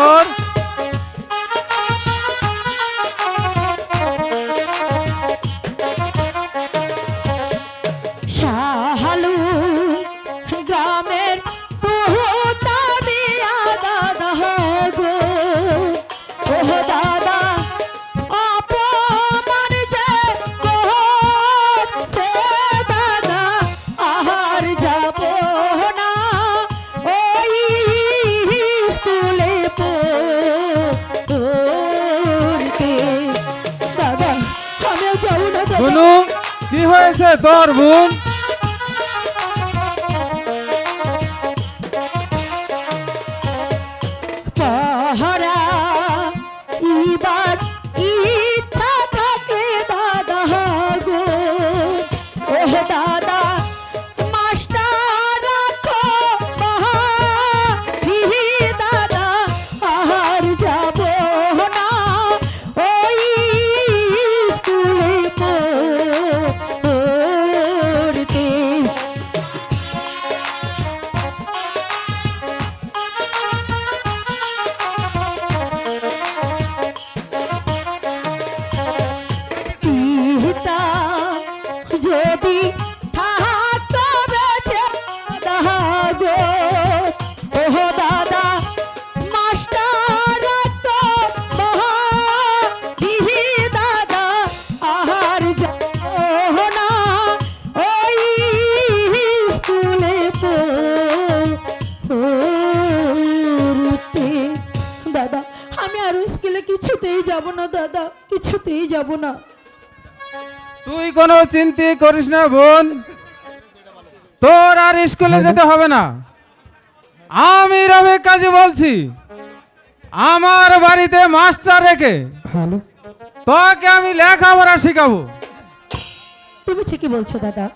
और গুনু কি হয়েছে তোর বোন? পিতা যদি থাকতো বেঁচে গো ও দাদা মাস্টার তো মহাদিহি দাদা আর যাও না, ওই স্কুলে পড়তে। দাদা, আমি আর স্কুলে কিছুতেই যাব না, দাদা, কিছুতেই যাব না। তুই কোনো চিন্তা করিস না বোন। তোর আর স্কুলে যেতে হবে না। আমি রবি কাজী বলছি আমার বাড়িতে মাস্টার রেখে তোকে আমি লেখাপড়া শিখাবো। তুমি ঠিকই বলছো দাদা।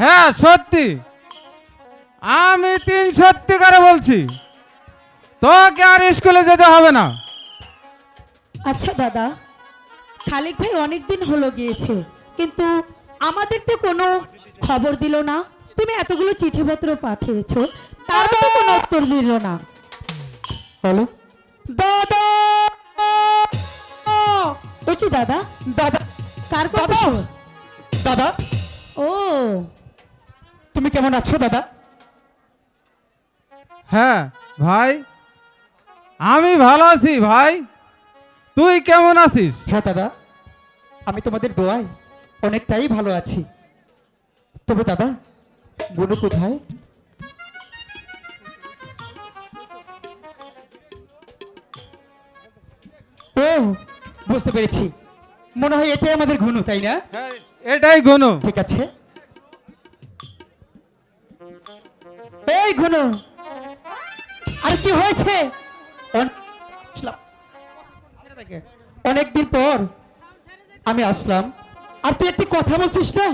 হ্যাঁ সত্যি। আমি তিন সত্যি করে বলছি তোকে আর স্কুলে যেতে হবে না। আচ্ছা দাদা। খালিক ভাই অনেক দিন হলো গিয়েছে কিন্তু আমাদের তো কোনো খবর দিল না। তুমি এতগুলো চিঠিপত্র পাঠিয়েছো তারও তো কোনো উত্তর দিল না। হ্যালো দাদা! ও কি দাদা? দাদা। কার কথা দাদা। ও। তুমি কেমন আছো দাদা? হ্যাঁ ভাই। আমি ভালো আছি ভাই। তুই কেমন আছিস? হ্যাঁ দাদা আমি তোমাদের দোয়ায় অনেকটাই ভালো আছি। তবে দাদা গুনু কোথায়? ও বুঝতে পেরেছি। মনে হয় এটাই আমাদের ঘুনু তাই না? হ্যাঁ, এটাই গুনু। ঠিক আছে। এই ঘুনু আর কি হয়েছে? অনেকদিন পর আমি আসলাম। আর তুই একটি কথা বলছিস না?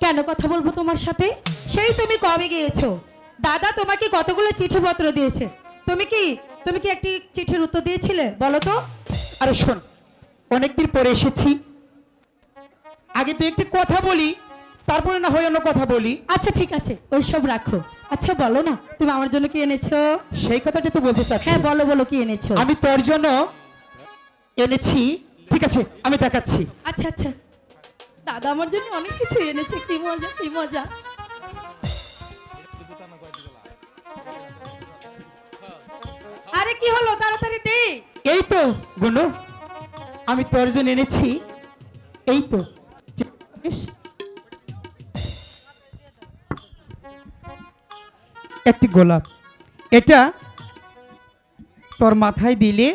কেন কথা বলব তোমার সাথে? সেই তুমি কবে গিয়েছো? দাদা তোমাকে কতগুলো চিঠিপত্র দিয়েছে? তুমি কি তুমি কি একটি চিঠির উত্তর দিয়েছিলে? বলো তো। আরে শোন অনেকদিন পরে এসেছি। আগে তুই একটি কথা বলি তারপরে না হয় অন্য কথা বলি। আচ্ছা ঠিক আছে। ওইসব রাখো। আচ্ছা বলো না। তুমি আমার জন্য কি এনেছো? সেই কথাটা তো বলতে চাচ্ছি। হ্যাঁ বলো বলো কি এনেছো? আমি তোর জন্য এনেছি। ঠিক আছে আমি দেখাচ্ছি। আচ্ছা আচ্ছা। দাদা আমার জন্য অনেক কিছু এনেছে। কি মজা কি মজা। আরে কি হলো? তাড়াতাড়ি দে। এই তো গুনু। আমি তোর জন্য এনেছি। এই তো। একটি গোলাপ। এটা তোর মাথায় দিলে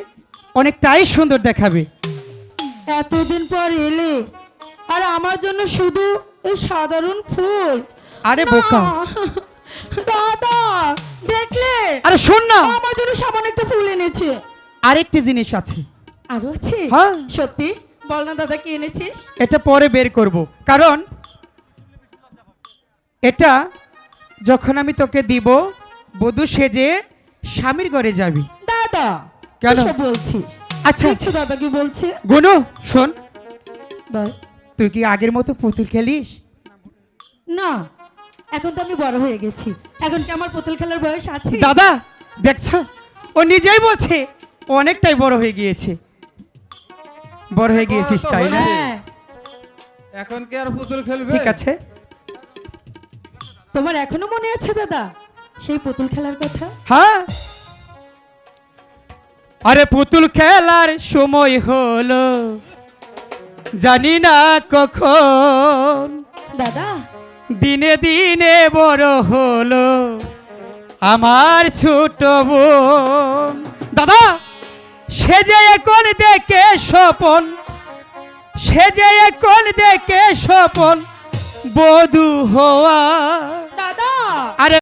অনেকটাই সুন্দর দেখাবে। এতদিন পর এলে আর আমার জন্য শুধু এই সাধারণ ফুল। আরে বোকা। দাদা দেখলে? আরে শোন না। আমার জন্য সামান্য একটা ফুল এনেছে। আরেকটি জিনিস আছে। আরও আছে? হ্যাঁ। সত্যি? বল না দাদা কি এনেছিস? এটা পরে বের করব। কারণ এটা যখন আমি তোকে দিব বধূ সেজে স্বামীর ঘরে যাবি। দাদা কেন? বলছি? আচ্ছা। দেখছ দাদা কি বলছে? গুনু শোন। তুই কি আগের মতো পুতুল খেলিস? না এখন তো আমি বড় হয়ে গেছি। এখন কি আমার পুতুল খেলার বয়স আছে? দাদা দেখছ? ও নিজেই বলছে ও অনেকটাই বড় হয়ে গিয়েছে। বড় হয়ে গিয়েছিস তাই না? হ্যাঁ। এখন কি আর পুতুল খেলবে? ঠিক আছে। তোমার এখনও মনে আছে দাদা সেই পুতুল খেলার কথা? হ্যাঁ। আরে পুতুল খেলার সময় হলো জানি না কখন। দাদা। দিনে দিনে বড় হলো আমার ছোট বোন। দাদা সে যে এখন দেখে স্বপন সে যে কোন দেখে স্বপন বধু হওয়া